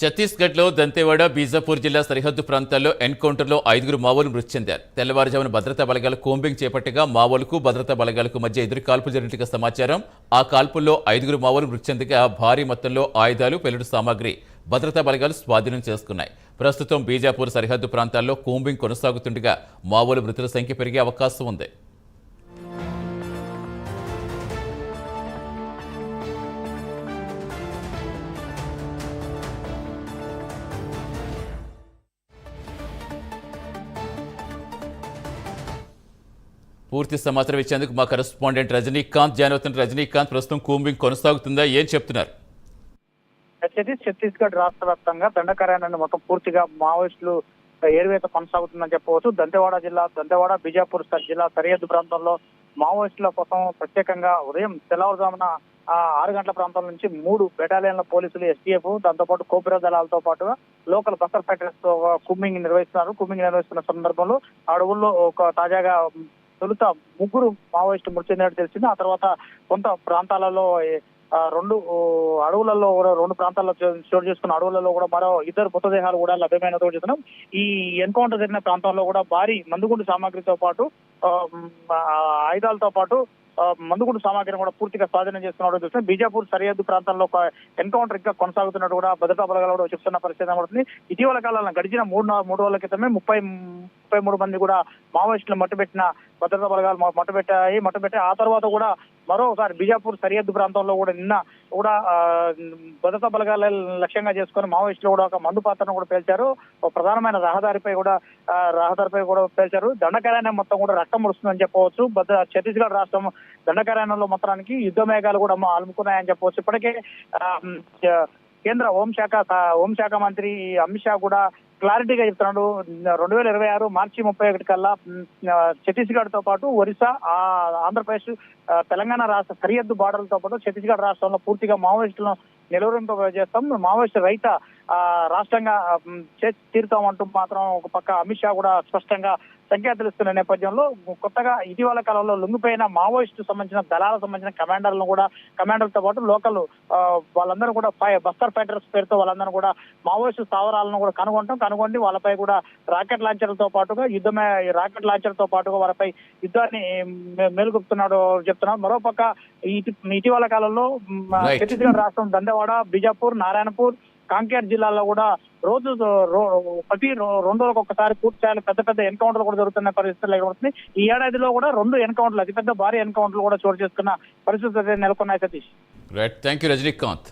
ఛత్తీస్గఢ్లో దంతేవాడ బీజాపూర్ జిల్లా సరిహద్దు ప్రాంతాల్లో ఎన్కౌంటర్లో ఐదుగురు మావోలు మృతి చెందారు. తెల్లవారుజామున భద్రతా బలగాలు కోంబింగ్ చేపట్టగా మావోలకు భద్రతా బలగాలకు మధ్య ఎదురు కాల్పులు జరిగినట్టుగా సమాచారం. ఆ కాల్పుల్లో ఐదుగురు మావోలు మృతి చెందగా భారీ మొత్తంలో ఆయుధాలు పెల్లడి సామాగ్రి భద్రతా బలగాలు స్వాధీనం చేసుకున్నాయి. ప్రస్తుతం బీజాపూర్ సరిహద్దు ప్రాంతాల్లో కోంబింగ్ కొనసాగుతుండగా మావోలు మృతుల సంఖ్య పెరిగే అవకాశం ఉంది. పూర్తి సమాచారం ఇచ్చేందుకు మా కరెస్పాండెంట్ రజనీకాంత్ జాయిన్ అవుతున్న రజనీకాంత్ ప్రస్తుతం కూంబింగ్ కొనసాగుతుందా ఏం చెప్తున్నారు? వచ్చేసి ఛత్తీస్గఢ్ రాష్ట్ర వ్యాప్తంగా దండకార్యాన్ని మొత్తం పూర్తిగా మావోయిస్టులు ఏరువేత కొనసాగుతుందని చెప్పవచ్చు. దంతెవాడ జిల్లా దంతెవాడ బిజాపూర్ జిల్లా సరిహద్దు ప్రాంతంలో మావోయిస్టుల కోసం ప్రత్యేకంగా ఉదయం తెల్లవారుజామున ఆరు గంటల ప్రాంతం నుంచి మూడు బెటాలియన్ల పోలీసులు ఎస్టీఎఫ్ దాంతోపాటు కోపిరా దళాలతో పాటుగా లోకల్ బస్టర్ ఫైటర్స్తో కుమ్మింగ్ నిర్వహిస్తున్నారు. కుమ్మింగ్ నిర్వహిస్తున్న సందర్భంలో అడవుల్లో ఒక తాజాగా తొలుత ముగ్గురు మావోయిస్టు మృతి చెందినట్టు తెలిసింది. ఆ తర్వాత కొంత ప్రాంతాలలో రెండు అడవులలో కూడా రెండు ప్రాంతాల్లో చోటు చేసుకున్న అడవులలో కూడా మరో ఇద్దరు మృతదేహాలు కూడా లభ్యమైన చూస్తున్నాం ఈ ఎన్కౌంటర్ జరిగిన ప్రాంతంలో కూడా భారీ మందుగుండు సామాగ్రితో పాటు ఆయుధాలతో పాటు మందుగుండు సామాగ్రిని కూడా పూర్తిగా స్వాధీనం చేస్తున్నట్టు చూస్తున్నాం. బీజాపూర్ సరిహద్దు ప్రాంతంలో ఒక ఎన్కౌంటర్ ఇంకా కొనసాగుతున్నట్టు కూడా భద్రతా బలగాలు కూడా చెప్తున్న పరిస్థితి కనబడుతుంది. ఇటీవల కాలంలో గడిచిన మూడు మూడు రోజుల క్రితమే ముప్పై ముప్పై మూడు మంది కూడా మావోయిస్టులు మట్టుబెట్టిన భద్రతా బలగాలు మట్టుబెట్టాయి మట్టుబెట్టి ఆ తర్వాత కూడా మరోసారి బిజాపూర్ సరిహద్దు ప్రాంతంలో కూడా నిన్న కూడా భద్రతా బలగాల లక్ష్యంగా చేసుకొని మావోయిస్టులు కూడా ఒక మందు పాత్రను కూడా పేల్చారు. ఒక ప్రధానమైన రహదారిపై కూడా రహదారిపై కూడా పేల్చారు. దండకారణ్యం మొత్తం కూడా రక్తం ముడుస్తుందని చెప్పవచ్చు. భద్ర ఛత్తీస్గఢ్ రాష్ట్రం దండకారణ్యంలో మొత్తానికి యుద్ధ మేఘాలు కూడా అలుముకున్నాయని చెప్పవచ్చు. ఇప్పటికే కేంద్ర హోంశాఖ హోంశాఖ మంత్రి అమిత్ షా కూడా క్లారిటీగా చెప్తున్నాడు. రెండు వేల ఇరవై ఆరు మార్చి ముప్పై ఒకటి కల్లా ఛత్తీస్గఢ్తో పాటు ఒరిస్సా ఆ, ఆంధ్రప్రదేశ్ తెలంగాణ రాష్ట్ర సరిహద్దు బార్డర్లతో పాటు ఛత్తీస్గఢ్ రాష్ట్రంలో పూర్తిగా మావోయిస్టులను నిలువరింప చేస్తాం మావోయిస్టు రైత రాష్ట్రంగా చేసి తీరుతామంటూ మాత్రం ఒక పక్క అమిత్ షా కూడా స్పష్టంగా సంకేతాలు ఇస్తున్న నేపథ్యంలో కొత్తగా ఇటీవల కాలంలో లొంగిపోయిన మావోయిస్టు సంబంధించిన దళాలకు సంబంధించిన కమాండర్లను కూడా కమాండర్లతో పాటు లోకల్ వాళ్ళందరూ కూడా బస్తర్ ఫైటర్స్ పేరుతో వాళ్ళందరూ కూడా మావోయిస్టు స్థావరాలను కూడా కనుగొంటాం కనుగొండి వాళ్ళపై కూడా రాకెట్ లాంచర్లతో పాటుగా యుద్ధమే రాకెట్ లాంచర్లతో పాటుగా వారిపై యుద్ధాన్ని మేలుకొప్తున్నాడు చెప్తున్నాం మరోపక్క ఇటీ- ఇటీవల కాలంలో. ఛత్తీస్గఢ్ రాష్ట్రం దండేవాడ బీజాపూర్ నారాయణపూర్ కాంకేర్ జిల్లాలో కూడా రోజు రో- ప్రతి రెండు రోజులకు ఒకసారి పూర్తి చేయాలి. పెద్ద పెద్ద ఎన్కౌంటర్లు కూడా జరుగుతున్న పరిస్థితులు ఏర్పడుతుంది ఈ ఏడాదిలో కూడా రెండు ఎన్కౌంటర్లు అతిపెద్ద భారీ ఎన్కౌంటర్లు కూడా చోటు చేసుకున్న పరిస్థితులు అయితే నెలకొన్నాయి Satish. Right thank you Rajinikanth